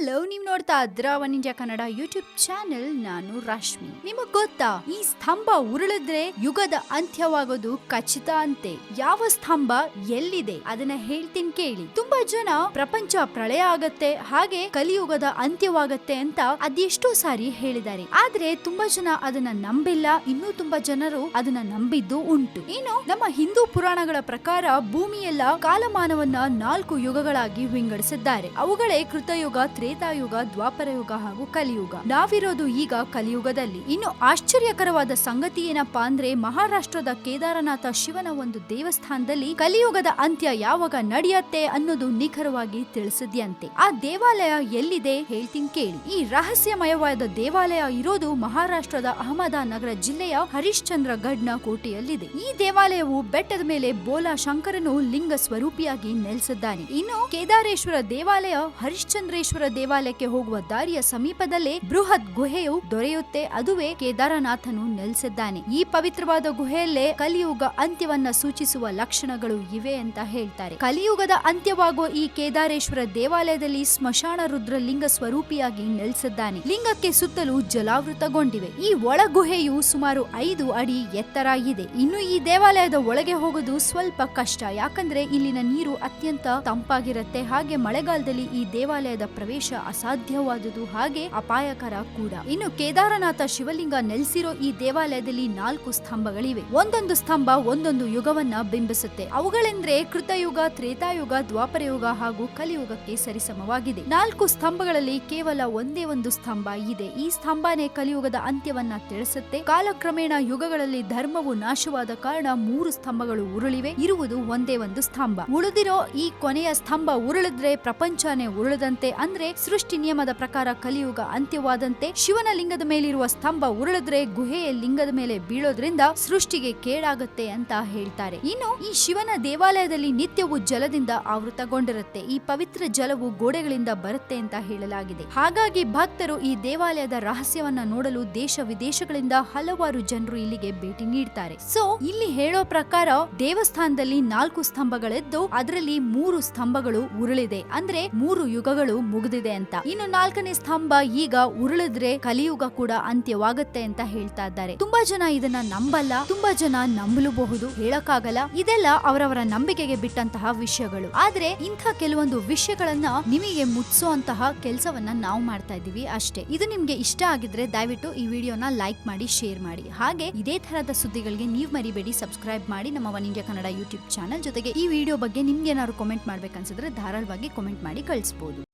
ಸ್ವಾಗತ One India Kannada YouTube channel ನಾನು ರಶ್ಮಿ. ನಿಮಗ್ ಗೊತ್ತಾ, ಈ ಸ್ತಂಭ ಉರುಳಿದ್ರೆ ಯುಗದ ಅಂತ್ಯವಾಗೋದು ಖಚಿತ ಅಂತೆ. ಯಾವ ಸ್ತಂಭ ಎಲ್ಲಿದೆ? ಅದನ್ನ ಹೇಳ್ತೀನಿ ಕೇಳಿ. ತುಂಬಾ ಜನ ಪ್ರಪಂಚ ಪ್ರಳಯ ಆಗತ್ತೆ, ಹಾಗೆ ಕಲಿಯುಗದ ಅಂತ್ಯವಾಗತ್ತೆ ಅಂತ ಅದೆಷ್ಟೋ ಸಾರಿ ಹೇಳಿದ್ದಾರೆ. ಆದ್ರೆ ತುಂಬಾ ಜನ ಅದನ್ನ ನಂಬಿಲ್ಲ, ಇನ್ನೂ ತುಂಬಾ ಜನರು ಅದನ್ನ ನಂಬಿದ್ದು ಉಂಟು. ಇನ್ನು ನಮ್ಮ ಹಿಂದೂ ಪುರಾಣಗಳ ಪ್ರಕಾರ ಭೂಮಿಯೆಲ್ಲ ಕಾಲಮಾನವನ್ನ ನಾಲ್ಕು ಯುಗಗಳಾಗಿ ವಿಂಗಡಿಸಿದ್ದಾರೆ. ಅವುಗಳೇ ಕೃತಯುಗ ತ್ರೇತಾಯುಗ ದ್ವಾಪರ ಯುಗ ಹಾಗೂ ಕಲಿಯುಗ. ನಾವಿರೋದು ಈಗ ಕಲಿಯುಗದಲ್ಲಿ. ಇನ್ನು ಆಶ್ಚರ್ಯಕರವಾದ ಸಂಗತಿ ಏನಪ್ಪಾ ಅಂದ್ರೆ, ಮಹಾರಾಷ್ಟ್ರದ ಕೇದಾರನಾಥ ಶಿವನ ಒಂದು ದೇವಸ್ಥಾನದಲ್ಲಿ ಕಲಿಯುಗದ ಅಂತ್ಯ ಯಾವಾಗ ನಡೆಯತ್ತೆ ಅನ್ನೋದು ನಿಖರವಾಗಿ ತಿಳಿಸಿದ್ಯಂತೆ. ಆ ದೇವಾಲಯ ಎಲ್ಲಿದೆ ಹೇಳ್ತೀನಿ ಕೇಳಿ. ಈ ರಹಸ್ಯಮಯವಾದ ದೇವಾಲಯ ಇರೋದು ಮಹಾರಾಷ್ಟ್ರದ ಅಹಮದಾನಗರ ಜಿಲ್ಲೆಯ ಹರಿಶ್ಚಂದ್ರ ಗಡ್ನ ಕೋಟೆಯಲ್ಲಿದೆ. ಈ ದೇವಾಲಯವು ಬೆಟ್ಟದ ಮೇಲೆ ಬೋಲಾ ಶಂಕರನು ಲಿಂಗ ಸ್ವರೂಪಿಯಾಗಿ ನೆಲೆಸಿದ್ದಾನೆ. ಇನ್ನು ಕೇದಾರೇಶ್ವರ ದೇವಾಲಯ ಹರಿಶ್ಚಂದ್ರೇಶ್ವರ ದೇವಾಲಯಕ್ಕೆ ಹೋಗುವ ದಾರಿಯ ಸಮೀಪದಲ್ಲೇ ಬೃಹತ್ ಗುಹೆಯು ದೊರೆಯುತ್ತೆ. ಅದುವೇ ಕೇದಾರನಾಥನು ನೆಲೆಸಿದ್ದಾನೆ. ಈ ಪವಿತ್ರವಾದ ಗುಹೆಯಲ್ಲೇ ಕಲಿಯುಗ ಅಂತ್ಯವನ್ನ ಸೂಚಿಸುವ ಲಕ್ಷಣಗಳು ಇವೆ ಅಂತ ಹೇಳ್ತಾರೆ. ಕಲಿಯುಗದ ಅಂತ್ಯವಾಗುವ ಈ ಕೇದಾರೇಶ್ವರ ದೇವಾಲಯದಲ್ಲಿ ಸ್ಮಶಾನ ರುದ್ರ ಲಿಂಗ ಸ್ವರೂಪಿಯಾಗಿ ನೆಲೆಸಿದ್ದಾನೆ. ಲಿಂಗಕ್ಕೆ ಸುತ್ತಲೂ ಜಲಾವೃತಗೊಂಡಿವೆ. ಈ ಒಳ ಗುಹೆಯು ಸುಮಾರು ಐದು ಅಡಿ ಎತ್ತರ ಇದೆ. ಇನ್ನು ಈ ದೇವಾಲಯದ ಒಳಗೆ ಹೋಗೋದು ಸ್ವಲ್ಪ ಕಷ್ಟ. ಯಾಕಂದ್ರೆ ಇಲ್ಲಿನ ನೀರು ಅತ್ಯಂತ ತಂಪಾಗಿರುತ್ತೆ. ಹಾಗೆ ಮಳೆಗಾಲದಲ್ಲಿ ಈ ದೇವಾಲಯದ ಪ್ರವೇಶ ಅಸಾಧ್ಯವಾದುದು ಹಾಗೆ ಅಪಾಯಕರ ಕೂಡ. ಇನ್ನು ಕೇದಾರನಾಥ ಶಿವಲಿಂಗ ನೆಲೆಸಿರೋ ಈ ದೇವಾಲಯದಲ್ಲಿ ನಾಲ್ಕು ಸ್ತಂಭಗಳಿವೆ. ಒಂದೊಂದು ಸ್ತಂಭ ಒಂದೊಂದು ಯುಗವನ್ನ ಬಿಂಬಿಸುತ್ತೆ. ಅವುಗಳೆಂದ್ರೆ ಕೃತಯುಗ, ತ್ರೇತಾಯುಗ ದ್ವಾಪರ ಯುಗ ಹಾಗೂ ಕಲಿಯುಗಕ್ಕೆ ಸರಿಸಮವಾಗಿದೆ. ನಾಲ್ಕು ಸ್ತಂಭಗಳಲ್ಲಿ ಕೇವಲ ಒಂದೇ ಒಂದು ಸ್ತಂಭ ಇದೆ. ಈ ಸ್ತಂಭನೇ ಕಲಿಯುಗದ ಅಂತ್ಯವನ್ನ ತಿಳಿಸುತ್ತೆ. ಕಾಲಕ್ರಮೇಣ ಯುಗಗಳಲ್ಲಿ ಧರ್ಮವು ನಾಶವಾದ ಕಾರಣ ಮೂರು ಸ್ತಂಭಗಳು ಉರುಳಿವೆ. ಇರುವುದು ಒಂದೇ ಒಂದು ಸ್ತಂಭ. ಉಳಿದಿರೋ ಈ ಕೊನೆಯ ಸ್ತಂಭ ಉರುಳಿದ್ರೆ ಪ್ರಪಂಚನೇ ಉರುಳದಂತೆ ಅಂದ್ರೆ ಸೃಷ್ಟಿ ನಿಯಮದ ಪ್ರಕಾರ ಕಲಿಯುಗ ಅಂತ್ಯವಾದಂತೆ ಶಿವನ ಲಿಂಗದ ಮೇಲಿರುವ ಸ್ತಂಭ ಉರುಳಿದ್ರೆ ಗುಹೆಯ ಲಿಂಗದ ಮೇಲೆ ಬೀಳೋದ್ರಿಂದ ಸೃಷ್ಟಿಗೆ ಕೇಡಾಗುತ್ತೆ ಅಂತ ಹೇಳ್ತಾರೆ. ಇನ್ನು ಈ ಶಿವನ ದೇವಾಲಯದಲ್ಲಿ ನಿತ್ಯವೂ ಜಲದಿಂದ ಆವೃತಗೊಂಡಿರುತ್ತೆ. ಈ ಪವಿತ್ರ ಜಲವು ಗೋಡೆಗಳಿಂದ ಬರುತ್ತೆ ಅಂತ ಹೇಳಲಾಗಿದೆ. ಹಾಗಾಗಿ ಭಕ್ತರು ಈ ದೇವಾಲಯದ ರಹಸ್ಯವನ್ನ ನೋಡಲು ದೇಶ ವಿದೇಶಗಳಿಂದ ಹಲವಾರು ಜನರು ಇಲ್ಲಿಗೆ ಭೇಟಿ ನೀಡ್ತಾರೆ. ಸೊ ಇಲ್ಲಿ ಹೇಳೋ ಪ್ರಕಾರ ದೇವಸ್ಥಾನದಲ್ಲಿ ನಾಲ್ಕು ಸ್ತಂಭಗಳಿದ್ದು, ಅದರಲ್ಲಿ ಮೂರು ಸ್ತಂಭಗಳು ಉರುಳಿದೆ. ಅಂದ್ರೆ ಮೂರು ಯುಗಗಳು ಮುಗಿದಿದೆ. ಅಂತ. ಇನ್ನು ನಾಲ್ಕನೇ ಸ್ತಂಭ ಈಗ ಉರುಳಿದ್ರೆ ಕಲಿಯುಗ ಕೂಡ ಅಂತ್ಯವಾಗುತ್ತೆ ಅಂತ ಹೇಳ್ತಾ ಇದ್ದಾರೆ. ತುಂಬಾ ಜನ ಇದನ್ನ ನಂಬಲ್ಲ, ತುಂಬಾ ಜನ ನಂಬಲೂಬಹುದು, ಹೇಳಕ್ಕಾಗಲ್ಲ. ಇದೆಲ್ಲ ಅವರವರ ನಂಬಿಕೆಗೆ ಬಿಟ್ಟಂತಹ ವಿಷಯಗಳು. ಆದ್ರೆ ಇಂಥ ಕೆಲವೊಂದು ವಿಷಯಗಳನ್ನ ನಿಮಗೆ ಮುಟ್ಸುವಂತಹ ಕೆಲಸವನ್ನ ನಾವು ಮಾಡ್ತಾ ಇದೀವಿ ಅಷ್ಟೇ. ಇದು ನಿಮ್ಗೆ ಇಷ್ಟ ಆಗಿದ್ರೆ ದಯವಿಟ್ಟು ಈ ವಿಡಿಯೋನ ಲೈಕ್ ಮಾಡಿ, ಶೇರ್ ಮಾಡಿ. ಹಾಗೆ ಇದೇ ತರಹದ ಸುದ್ದಿಗಳಿಗೆ ನೀವು ಮರಿಬೇಡಿ, ಸಬ್ಸ್ಕ್ರೈಬ್ ಮಾಡಿ ನಮ್ಮ One India Kannada YouTube channel ಜೊತೆಗೆ ಈ ವಿಡಿಯೋ ಬಗ್ಗೆ ನಿಮ್ಗೆ ಏನಾದ್ರು ಕಾಮೆಂಟ್ ಮಾಡ್ಬೇಕನ್ಸಿದ್ರೆ ಧಾರಾಳವಾಗಿ ಕಾಮೆಂಟ್ ಮಾಡಿ ಕಳಿಸಬಹುದು